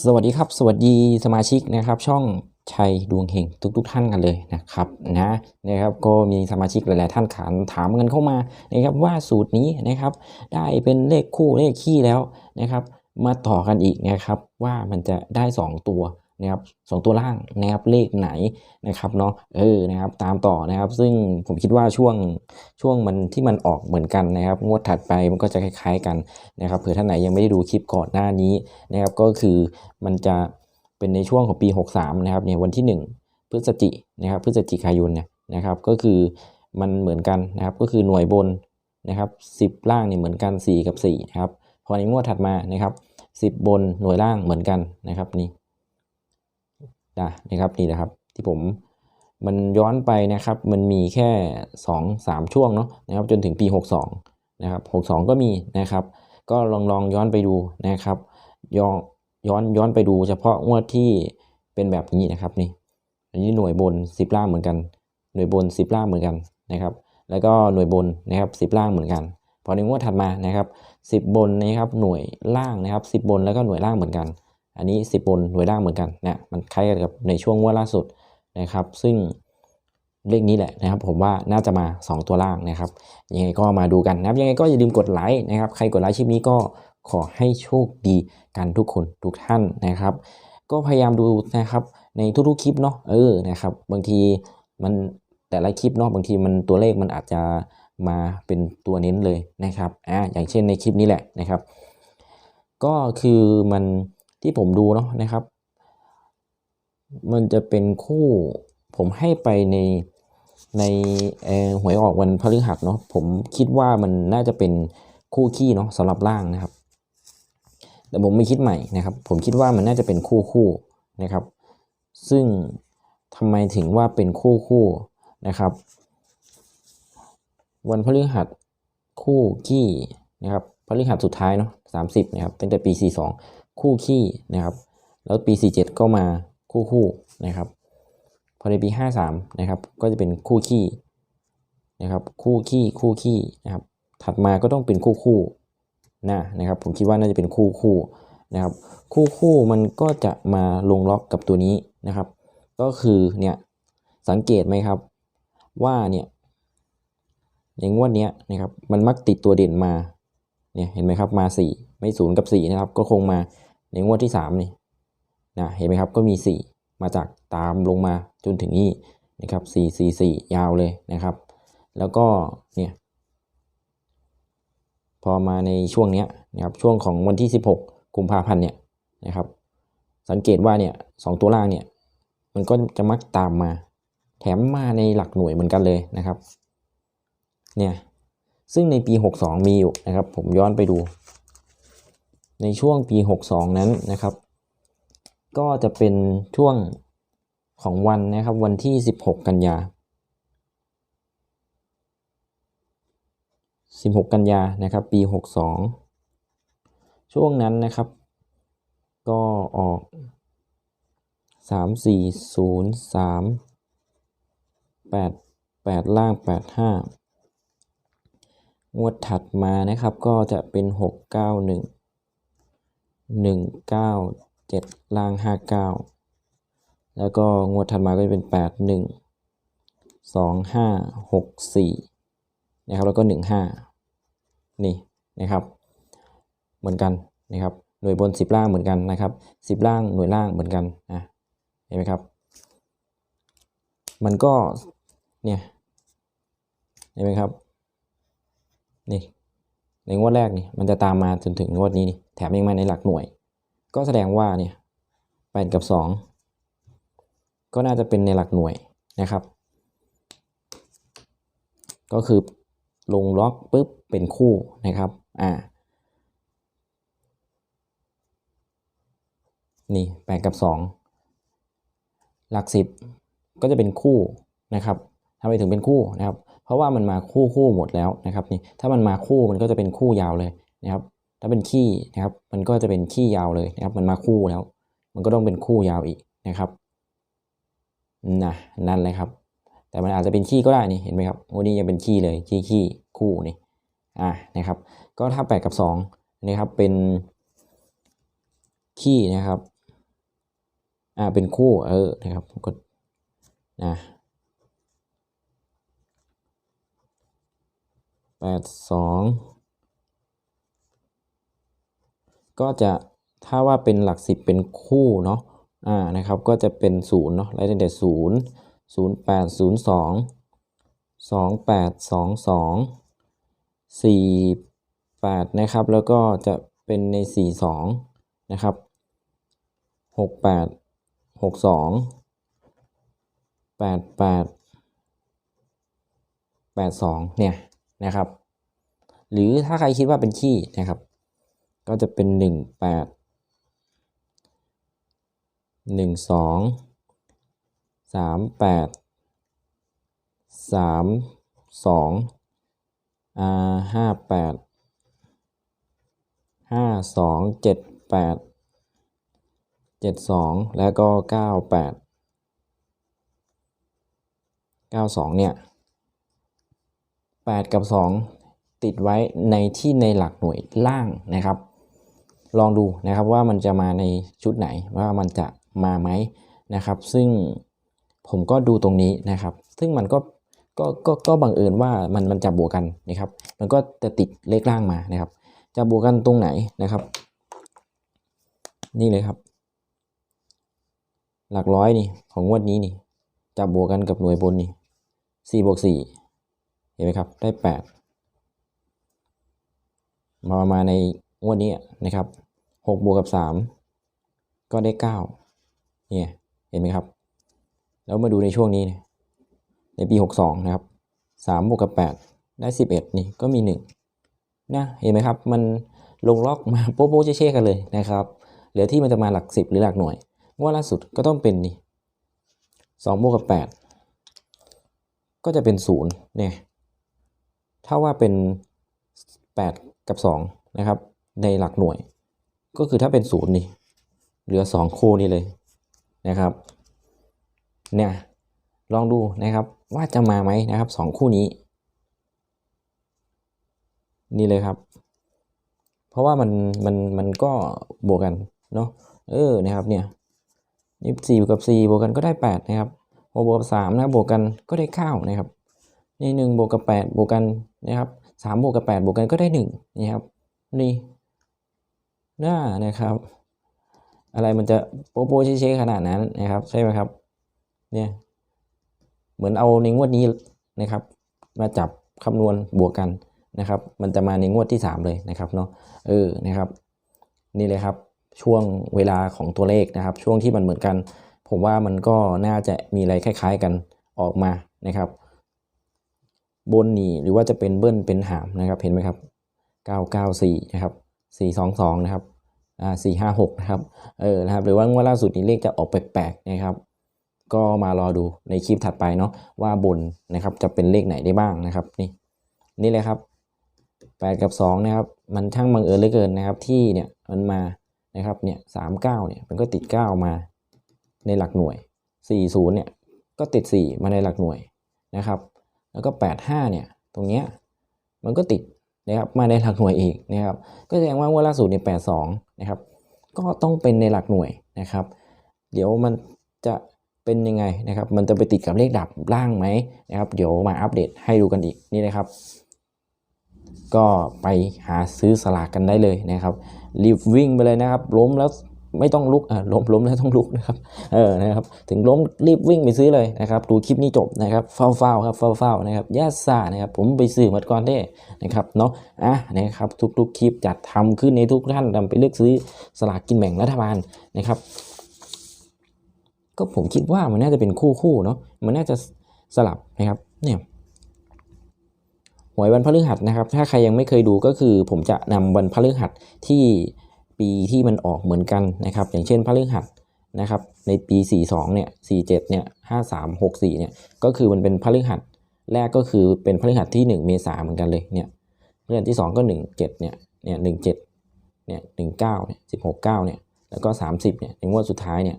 สวัสดีครับ สวัสดีสมาชิกนะครับ ช่องชัยดวงเฮงทุกๆทท่านกันเลยนะครับนะนะครับก็มีสมาชิกหลาย ๆ ท่านขานถามกันเข้ามานะครับว่าสูตรนี้นะครับได้เป็นเลขคู่เลขคี่แล้วนะครับ มาต่อกันอีกนะครับว่ามันจะได้ 2 ตัว นะครับสองตัวล่างนะครับเลขไหนนะครับเนาะเออนะครับตามต่อนะครับ ซึ่งผมคิดว่าช่วงช่วงมันที่มันออกเหมือนกันนะครับ งวดถัดไปมันก็จะคล้าย ๆกันนะครับเผื่อท่านไหนยังไม่ได้ดูคลิปก่อนหน้านี้นะครับก็คือมันจะเป็นในช่วงของปี 63นะครับเนี่ยวันที่ 1 พฤศจินะครับพฤศจิกายนเนี่ยนะครับก็คือมันเหมือนกันนะครับก็คือหน่วยบนนะครับ10 ล่างเนี่ยเหมือนกัน 4 กับ4นะครับพอในงวดถัดมานะครับ 10 บนหน่วยล่างเหมือนกันนะครับนี่ นะนะครับนี่นะครับที่ผมมันย้อนไปนะครับมันมีแค่ 2 3 ช่วงเนาะนะครับจนถึงปี 62นะครับ62 ก็มีนะครับ ก็ลองลองย้อนไปดูนะครับย้อนย้อนย้อนไปดูเฉพาะงวดที่เป็นแบบนี้นะครับนี่อันนี้หน่วยบน 10 ล่างเหมือนกัน หน่วยบน 10 ล่างเหมือนกันนะครับ แล้วก็หน่วยบนนะครับ 10 ล่างเหมือนกัน พอในงวดถัดมานะครับ 10 บนนะครับหน่วยล่างนะครับ 10 บนแล้วก็หน่วยล่างเหมือนกัน อันนี้ 10 บนหน่วยล่างเหมือนกันนะมันคล้ายกับในช่วงงวดล่าสุดนะครับ ซึ่งเลขนี้แหละนะครับ ผมว่าน่าจะมา 2 ตัวล่างนะครับ ยังไงก็มาดูกันนะครับยังไงก็อย่าลืมกดไลค์นะครับ ใครกดไลค์คลิปนี้ก็ขอให้โชคดีกันทุกคนทุกท่านนะครับ ก็พยายามดูนะครับในทุกๆคลิปเนาะเออนะครับ บางทีมันแต่ละคลิปเนาะบางทีมันตัวเลขมันอาจจะมาเป็นตัวเน้นเลยนะครับอ่าอย่างเช่นในคลิปนี้แหละนะครับ ก็คือมัน ที่ผมดูเนาะนะครับ มันจะเป็นคู่ผมให้ไปในในหวยออกวันพฤหัสเนาะผมคิดว่ามันน่าจะเป็นคู่ขี้เนาะสำหรับล่างนะครับ แต่ผมไม่คิดใหม่นะครับ ผมคิดว่ามันน่าจะเป็นคู่คู่นะครับ ซึ่งทำไมถึงว่าเป็นคู่คู่นะครับ วันพฤหัสคู่ขี้นะครับพฤหัสสุดท้ายเนาะสามสิบนะครับตั้งแต่ปี42 คู่ขี้นะครับ แล้วปี 47 ก็มาคู่คู่นะครับ พอในปี 53 นะครับ ก็จะเป็นคู่ขี้นะครับ คู่ขี้คู่ขี้นะครับ ถัดมาก็ต้องเป็นคู่คู่นะนะครับ ผมคิดว่าน่าจะเป็นคู่คู่นะครับ คู่คู่มันก็จะมาลงล็อกกับตัวนี้นะครับ ก็คือเนี่ยสังเกตไหมครับว่าเนี่ยในงวดนี้นะครับมันมักติดตัวเด่นมาเนี่ยเห็นไหมครับมา 4 ไม่ศูนย์กับ4นะครับ ก็คงมาในงวดที่3นี่นะเห็นไหมครับก็มี 4 มาจากตามลงมาจนถึงนี่นะครับ4 4 4 ยาวเลยนะครับ แล้วก็เนี่ยพอมาในช่วงเนี้ยนะครับช่วงของวันที่ 16 กุมภาพันธ์เนี่ยนะครับ สังเกตว่าเนี่ยสองตัวล่างเนี่ยมันก็จะมักตามมา แถมมาในหลักหน่วยเหมือนกันเลยนะครับเนี่ยซึ่งในปี 62 มีอยู่นะครับ ผมย้อนไปดู ในช่วงปี 62 นั้นนะครับ ก็จะเป็นช่วงของวันนะครับวันที่ 16 กันยา 16 กันยานะครับปี 62 ช่วงนั้นนะครับ ก็ออก 3 4 0 3 8 8 ล่าง 8 5 งวดถัดมานะครับก็จะเป็น 6 9 1 1 9 7ล่าง59แล้วก็งวดถัดมาก็จะเป็น8 1 2 5 6 4นะครับแล้วก็1 5นี่นะครับเหมือนกันนะครับหน่วยบน 10 ล่างเหมือนกันนะครับ10 ล่างหน่วยล่างเหมือนกันนะเห็นไหมครับ มันก็เนี่ยเห็นไหมครับนี่ ในงวดแรกนี่มันจะตามมาจนถึงงวดนี้นี่แถมยังมาในหลักหน่วย ก็แสดงว่าเนี่ยแปดกับสองก็น่าจะเป็นในหลักหน่วยนะครับ ก็คือลงล็อกปุ๊บเป็นคู่นะครับอ่านี่แปดกับสองหลักสิบก็จะเป็นคู่นะครับทำไมถึงเป็นคู่นะครับ ราะว่ามันมาคู่คู่หมดแล้วนะครับนี่ถ้ามันมาคู่มันก็จะเป็นคู่ยาวเลยนะครับถ้าเป็นขี้นะครับมันก็จะเป็นขี้ยาวเลยนะครับมันมาคู่แล้ว มันก็ต้องเป็นคู่ยาวอีกนะครับนะนั่นเลยครับ แต่มันอาจจะเป็นขี้ก็ได้นี่เห็นไหมครับวันนี้ยังเป็นขี้เลยขี้ขี้คู่นี่อ่านะครับ ก็ถ้าแปดกับสองนะครับเป็นขี้นะครับอ่าเป็นคู่เออนะครับกดนะ แปดสองก็จะถ้าว่าเป็นหลักสิบเป็นคู่เนาะอ่านะครับก็จะเป็นศูนย์เนาะไล่ตั้งแต่ศูนย์ศูนย์แปดศูนย์สองสองแปดสองสองสี่แปดนะครับแล้วก็จะเป็นในสี่สองนะครับหกแปดหกสองแปดแปดแปดสองเนี่ย นะครับ หรือถ้าใครคิดว่าเป็นขี้นะครับ ก็จะเป็นหนึ่งแปดหนึ่งสองสามแปดสามสองอ่าห้าแปดห้าสองเจ็ดแปดเจ็ดสองแล้วก็เก้าแปดเก้าสองเนี่ย แปดกับสองติดไว้ในที่ในหลักหน่วยล่างนะครับ ลองดูนะครับว่ามันจะมาในชุดไหนว่ามันจะมาไหมนะครับ ซึ่งผมก็ดูตรงนี้นะครับ ซึ่งมันก็ก็ก็ก็บังเอิญว่ามันมันจะบวกกันนะครับ มันก็จะติดเลขล่างมานะครับ จะบวกกันตรงไหนนะครับ นี่เลยครับ หลักร้อยนี่ของงวดนี้นี่จะบวกกันกับหน่วยบนนี่สี่บวกสี่ เห็นไหมครับ ได้แปดมามาในงวดนี้นะครับหกบวกกับสามก็ได้เก้าเนี่ย เห็นไหมครับ แล้วมาดูในช่วงนี้ ในปีหกสองนะครับสามบวกกับแปดได้สิบเอ็ดนี่ก็มีหนึ่งนะ เห็นไหมครับ มันลงล็อกมาโป๊ะโป๊ะเช่ๆกันเลยนะครับ เหลือที่มันจะมาหลักสิบหรือหลักหน่วย งวดล่าสุดก็ต้องเป็นนี่สองบวกกับแปดก็จะเป็นศูนย์เนี่ย ถ้าว่าเป็นแปดกับสองนะครับ ในหลักหน่วย ก็คือถ้าเป็นศูนย์นี่เหลือสองคู่นี่เลยนะครับ เนี่ย ลองดูนะครับว่าจะมาไหมนะครับสองคู่นี้ นี่เลยครับ เพราะว่ามันมันมันก็บวกกันเนาะเออนะครับเนี่ยนี่สี่กับสี่บวกกันก็ได้แปดนะครับหกบวกสามนะบวกกันก็ได้เก้านะครับ นี่หนึ่งบวกกับแปดบวกกันนะครับสามบวกกับแปดบวกกันก็ได้หนึ่งนี่ครับ นี่น่านะครับ อะไรมันจะโป๊ะโป๊ะเช่ๆขนาดนั้นนะครับ ใช่ไหมครับ เนี่ย เหมือนเอาในงวดนี้นะครับ มาจับคำนวณบวกกันนะครับ มันจะมาในงวดที่ 3 เลยนะครับเนาะ เออ นะครับ นี่เลยครับ ช่วงเวลาของตัวเลขนะครับ ช่วงที่มันเหมือนกัน ผมว่ามันก็น่าจะมีอะไรคล้าย ๆ กันออกมานะครับ บนนี่หรือว่าจะเป็นเบิ้ลเป็นหามนะครับเห็นไหมครับ 994 นะครับ 422 นะครับอ่า456 นะครับเออนะครับหรือว่างวดล่าสุดนี้เลขจะออกแปลกๆนะครับ ก็มารอดูในคลิปถัดไปเนาะว่าบนนะครับจะเป็นเลขไหนได้บ้างนะครับนี่นี่เลยครับ 8 กับ 2 นะครับ มันช่างบังเอิญเหลือเกินนะครับ ที่เนี่ยมันมานะครับเนี่ย39เนี่ยมันก็ติด 9 มาในหลักหน่วย 40เนี่ยก็ติด 4 มาในหลักหน่วยนะครับ แล้วก็ 85 เนี่ย ตรงเนี้ยมันก็ติดนะครับมาในหลักหน่วยอีกนะครับ ก็แสดงว่างวดล่าสุดเนี่ย82 นะครับ ก็ต้องเป็นในหลักหน่วยนะครับ เดี๋ยวมันจะเป็นยังไงนะครับ มันจะไปติดกับเลขดับล่างไหมนะครับ เดี๋ยวมาอัปเดตให้ดูกันอีกนี่นะครับ ก็ไปหาซื้อสลากกันได้เลยนะครับ รีบวิ่งไปเลยนะครับ ล้มแล้ว ไม่ต้องลุกอ่าล้มล้มแล้วต้องลุกนะครับเออนะครับถึงล้มรีบวิ่งไปซื้อเลยนะครับดูคลิปนี้จบนะครับเฝ้าเฝ้าครับเฝ้าเฝ้านะครับยาซานะครับผมไปซื้อมดก่อนได้นะครับเนาะอะนะครับทุกๆคลิปจัดทำขึ้นในทุกท่านนำไปเลือกซื้อสลากกินแบ่งรัฐบาลนะครับ ก็ผมคิดว่ามันน่าจะเป็นคู่คู่เนาะมันน่าจะสลับนะครับเนี่ยหวยวันพฤหัสนะครับ ถ้าใครยังไม่เคยดูก็คือผมจะนำวันพฤหัสที่ ปีที่มันออกเหมือนกันนะครับ อย่างเช่นพฤหัสนะครับ ในปี 42 เนี่ย 47 เนี่ย 53 64 เนี่ย ก็คือมันเป็นพฤหัสแรกก็คือเป็นพฤหัสที่ 1 เมษาเหมือนกันเลยเนี่ยพฤหัสที่ 2 ก็ 17 เนี่ย เนี่ย 17 เนี่ย 19 เนี่ย 16 9 เนี่ย แล้วก็ 30 เนี่ย ในงวดสุดท้ายเนี่ย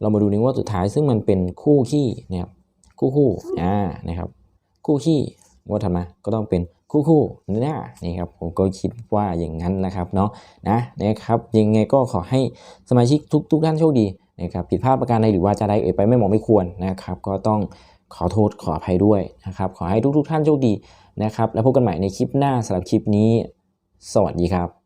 เรามาดูในงวดสุดท้ายซึ่งมันเป็นคู่ขี้นะครับ คู่คู่ อ่า นะครับ คู่ขี้งวดถัดมา ก็ต้องเป็น คู่คู่นะนี่ครับผมก็คิดว่าอย่างนั้นนะครับเนาะนะนะครับยังไงก็ขอให้สมาชิกทุกทุกท่านโชคดีนะครับผิดพลาดประการใดหรือว่าจะใดเอ่ยไปไม่เหมาะไม่ควรนะครับ ก็ต้องขอโทษขออภัยด้วยนะครับ ขอให้ทุกๆท่านโชคดีนะครับ แล้วพบกันใหม่ในคลิปหน้าสำหรับคลิปนี้ สวัสดีครับ